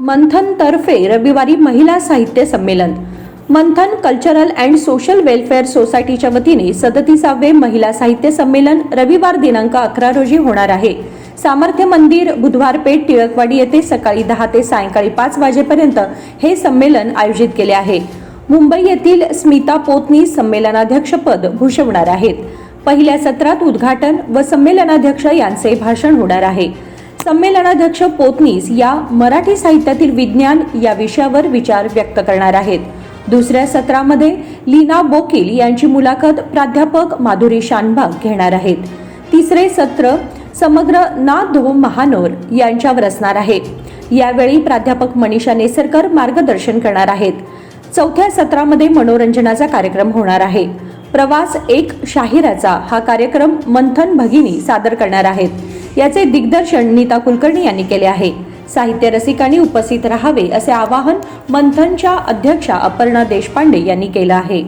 मंथन तर्फे रविवारी महिला साहित्य संमेलन. Manthan cultural and social welfare सोसायटीच्या वतीने सदतीसावे महिला साहित्य संमेलन रविवार दिनांक अकरा रोजी होणार आहे. सामर्थ्य मंदिर बुधवार पेठ टिळकवाडी येथे सकाळी दहा ते सायंकाळी पाच वाजेपर्यंत हे संमेलन आयोजित केले आहे. मुंबई येथील स्मिता पोतनी संमेलनाध्यक्षपद भूषवणार आहेत. पहिल्या सत्रात उद्घाटन व संमेलनाध्यक्ष यांचे भाषण होणार आहे. संमेलनाध्यक्ष पोतनीस या मराठी साहित्यातील विज्ञान या विषयावर विचार व्यक्त करणार आहेत. दुसऱ्या सत्रामध्ये लीना बोकील यांची मुलाखत प्राध्यापक माधुरी शानबाग घेणार आहेत. तिसरे सत्र समग्र ना धो महानोर यांच्यावर असणार आहे. यावेळी प्राध्यापक मनीषा नेसरकर मार्गदर्शन करणार आहेत. चौथ्या सत्रामध्ये मनोरंजनाचा कार्यक्रम होणार आहे. प्रवास एक शाहिराचा हा कार्यक्रम मंथन भगिनी सादर करणार आहेत. याचे दिग्दर्शन नीता कुलकर्णी यांनी केले आहे. साहित्य रसिकांनी उपस्थित राहावे असे आवाहन मंथनच्या अध्यक्षा अपर्णा देशपांडे यांनी केलं आहे.